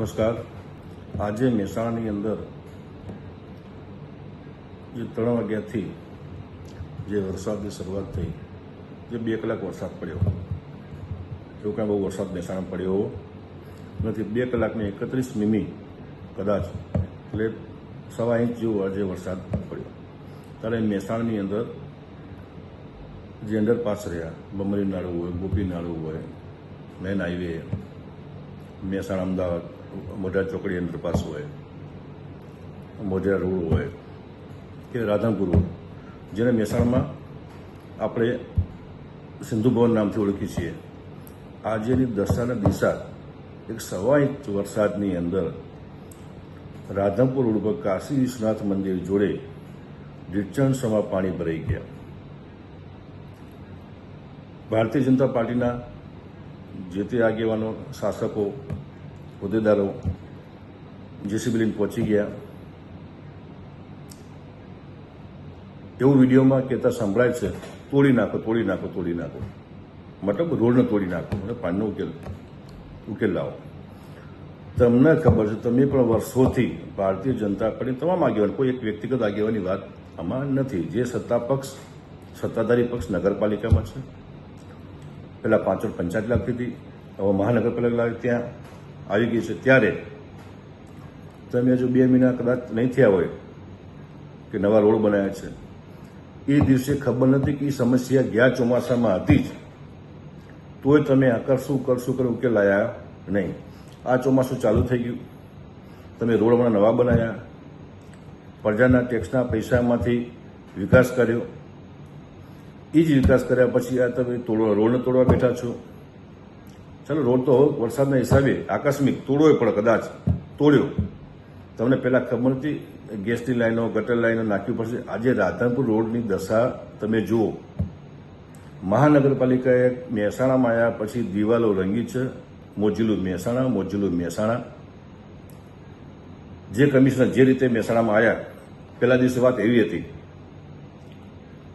નમસ્કાર. આજે મહેસાણાની અંદર જે ત્રણ વાગ્યાથી જે વરસાદની શરૂઆત થઈ, જે બે કલાક વરસાદ પડ્યો. એવું કાંઈ બહુ વરસાદ મહેસાણા પડ્યો નથી. બે કલાકને એકત્રીસ મીમી કદાચ, એટલે સવા ઇંચ જેવો આજે વરસાદ પડ્યો. ત્યારે મહેસાણાની અંદર જે અંડરપાસ રહ્યા, બમરી નાળું હોય, ગોપી નાળું હોય, મેન હાઈવે, મહેસાણા અમદાવાદ મોઢા ચોકડી અંડરપાસ હોય. મોઢા રોડ હોય. કે રાધનપુર રોડ જેને મહેસાણામાં આપણે સિંધુ ભવન નામથી ઓળખીએ છીએ. આજેની દશાના દિશા, એક સવા ઇંચ વરસાદની અંદર રાધનપુર રોડ પર કાશી વિશ્વનાથ મંદિર જોડે રીચણસમાં પાણી ભરાઈ ગયા. ભારતીય જનતા પાર્ટીના જે તે આગેવાનો, શાસકો હોદ્દેદારો જેસીબી લઈને પહોંચી ગયા એવું વિડીયોમાં કહેતા સંભળાય છે તોડી નાખો તોડી નાખો તોડી નાખો મતલબ રોડને તોડી નાખો અને પાનનો ઉકેલ ઉકેલ લાવો તમને ખબર છે તમે પણ વર્ષોથી ભારતીય જનતા પાર્ટી તમામ આગેવાન કોઈ એક વ્યક્તિગત આગેવાની વાત આમાં નથી જે સત્તા પક્ષ સત્તાધારી પક્ષ નગરપાલિકામાં છે પહેલાં પાંચ પંચાયત લાગતી હતી હવે મહાનગરપાલિકા ત્યાં આવી ગઈ છે ત્યારે તમે હજુ બે મહિના કદાચ નહીં થયા હોય કે નવા રોડ બનાવ્યા છે. એ દિવસે ખબર નથી કે એ સમસ્યા ગયા ચોમાસામાં હતી જ. તોય તમે આ કરશું કરશું કરી ઉકેલ લાયા નહીં. આ ચોમાસું ચાલુ થઈ ગયું. તમે રોડ હમણાં નવા બનાવ્યા પ્રજાના ટેક્સના પૈસામાંથી વિકાસ કર્યો. એ જ વિકાસ કર્યા પછી આ તમે તોડવા, રોડને તોડવા બેઠા છો. ચાલો, રોડ તો વરસાદના હિસાબે આકસ્મિક તોડવો પણ કદાચ તોડ્યો. તમને પહેલાં ખબર નથી ગેસની લાઈનો, ગટર લાઈનો નાખવી પડશે. આજે રાધનપુર રોડની દશા તમે જુઓ. મહાનગરપાલિકાએ મહેસાણામાં આવ્યા પછી દિવાલો રંગી છે. મોજીલું મહેસાણા મોજીલું મહેસાણા. જે કમિશનર જે રીતે મહેસાણામાં આવ્યા પહેલા દિવસે વાત એવી હતી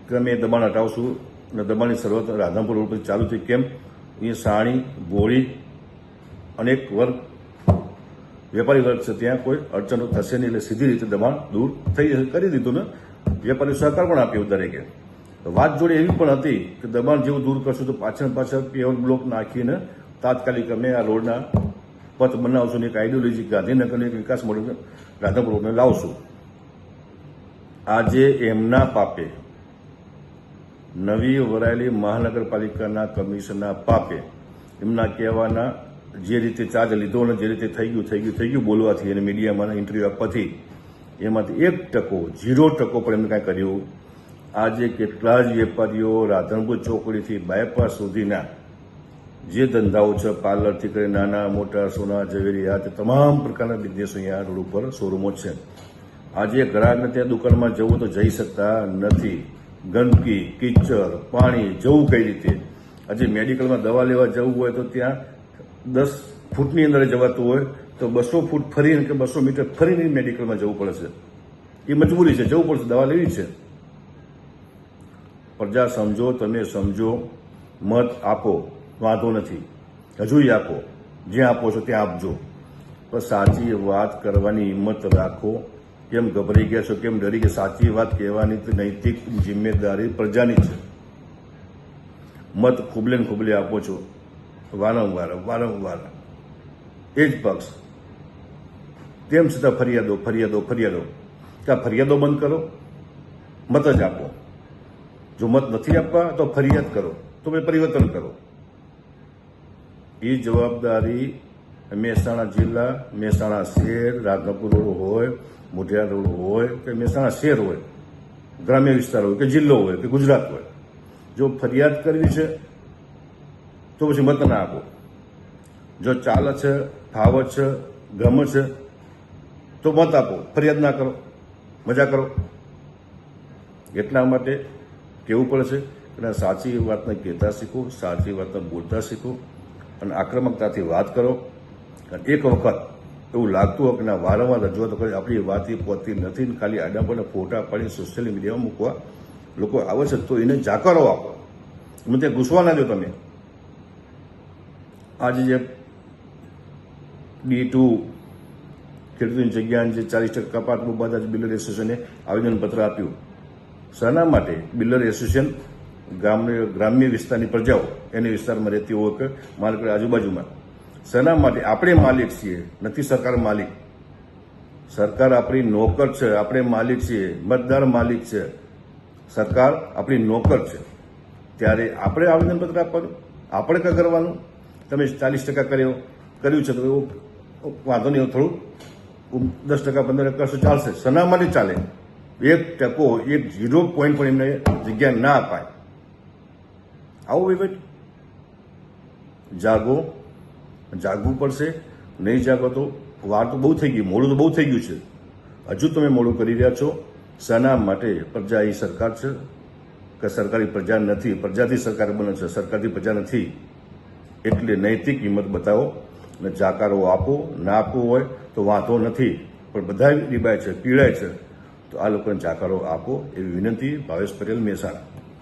કે અમે દબાણ હટાવશું અને દબાણની શરૂઆત રાધનપુર રોડ પર ચાલુ થઈ. કેમ? એ સાણી બોળી અનેક વર્ગ, વેપારી વર્ગ છે. ત્યાં કોઈ અડચણો થશે નહીં એટલે સીધી રીતે દબાણ દૂર થઈ કરી દીધું ને વેપારી સહકાર પણ આપ્યો દરેકે. વાત જોડે એવી પણ હતી કે દબાણ જેવું દૂર કરશું તો પાછળ પાછળ પેવર બ્લોક નાખીને તાત્કાલિક અમે આ રોડના પથ બનાવશું ને એક આઈડિયોલોજી ગાંધીનગરનો એક વિકાસ મોડલ રાધનપુર રોડને લાવશું. આજે એમના પાપે નવી વરાયેલી મહાનગરપાલિકાના કમિશનરના પાપે એમના કહેવાના જે રીતે ચાર્જ લીધો અને જે રીતે થઈ ગયું થઈ ગયું થઈ ગયું બોલવાથી અને મીડિયામાં ઇન્ટરવ્યૂ આપવાથી એમાંથી એક ટકો, ઝીરો ટકો પણ એમને કાંઈ કર્યું. આજે કેટલા જ વેપારીઓ રાધનપુર ચોકડીથી બાયપાસ સુધીના જે ધંધાઓ છે, પાર્લરથી કરી નાના, મોટા, સોના, ઝવેરી, આ તમામ પ્રકારના બિઝનેસ અહીંયા રોડ ઉપર શોરૂમો છે. આજે ગ્રાહકને ત્યાં દુકાનમાં જવું તો જઈ શકતા નથી. ગંદકી, કિચડ, પાણી, જવું કઈ રીતે? આજે મેડિકલમાં દવા લેવા જવું હોય તો ત્યાં દસ ફૂટની અંદર જવાતું હોય તો બસો ફૂટ ફરીને કે બસો મીટર ફરીને મેડિકલમાં જવું પડે છે એ મજબૂરી છે, જવું પડશે, દવા લેવી છે. પ્રજા સમજો, તમે સમજો, મત આપો, વાંધો નથી. હજુય આપો. જ્યાં આપો છો ત્યાં આપજો. પણ સાચી વાત કરવાની હિંમત રાખો. કેમ ગભરાઈ ગયા છો, કેમ ડરી ગયા સાચી વાત કહેવાની નૈતિક જિમ્મેદારી પ્રજાની છે. મત ખુબલે ને ખુબલે આપો છો. વારંવાર વારંવાર. એ જ પક્ષ. તેમ છતાં ફરિયાદો ફરિયાદો ફરિયાદો. કે આ ફરિયાદો બંધ કરો. મત જ આપો. જો મત નથી આપવા, તો ફરિયાદ કરો. તો પરિવર્તન કરો. એ જવાબદારી મહેસાણા જિલ્લા, મહેસાણા શહેર, રાધનપુર રોડ હોય મોઢિયા રોડ હોય કે મહેસાણા શહેર હોય, ગ્રામ્ય વિસ્તાર હોય કે જિલ્લો હોય કે ગુજરાત હોય. જો ફરિયાદ કરવી છે, તો પછી મત ના આપો. જો ચાલ છે ફાવ છે, ગમ છે, તો મત આપો. ફરિયાદ ના કરો. મજા કરો. એટલા માટે કહેવું પડશે અને સાચી વાતને કહેતા શીખો, સાચી વાતને બોલતા શીખો અને આક્રમકતાથી વાત કરો. એક વખત એવું લાગતું હોય કે વારંવાર રજૂઆતો કરી, આપણી વાત એ પહોંચતી નથી ને ખાલી આડા પર ફોટા પાડી સોશિયલ મીડિયામાં મૂકવા. લોકો આવે છે તો એને જાકારો આપો. તમે ત્યાં ઘૂસવા ના દો તમે. આજે જે ડી ટુ ખેડૂતોની જગ્યાએ જે ચાલીસ ટકા કપાત બધા જ બિલ્ડર એસોસિએશને આવેદનપત્ર આપ્યું. શાના માટે બિલ્ડર એસોસિએશન ગ્રામ્ય ગ્રામ્ય વિસ્તારની પ્રજાઓ એને વિસ્તારમાં રહેતી હોય કે માલિક આજુબાજુમાં. શાના માટે? આપણે માલિક છીએ. નથી સરકાર માલિક. સરકાર આપણી નોકર છે. આપણે માલિક છીએ. મતદાર માલિક છે. સરકાર આપણી નોકર છે. ત્યારે આપણે આવેદનપત્ર આપવાનું? આપણે કાં કરવાનું? તમે ચાલીસ ટકા કર્યો. કર્યું છે તો વાંધો નહીં, થોડું. દસ ટકા, પંદર ટકા કરશો, ચાલશે. શેના માટે ચાલે? એક ટકો, એક ઝીરો પોઈન્ટ પણ એમને જગ્યા ના અપાય. આવું વહીવટ જાગો. જાગવું પડશે, નહીં જાગો તો વાર તો બહુ થઈ ગઈ, મોડું તો બહુ થઈ ગયું છે. હજુ તમે મોડું કરી રહ્યા છો. શાના માટે પ્રજા એ સરકાર છે. કે સરકારી પ્રજા નથી, પ્રજાથી સરકાર બને છે. સરકારથી પ્રજા નથી. એટલે નૈતિક કિંમત બતાવો અને જાકારો આપો, ના આપવો હોય તો વાંધો નથી. પણ બધા રીબાય છે, પીડાય છે. તો આ લોકોને જાકારો આપો એવી વિનંતી ભાવેશ પટેલ મહેસાણા.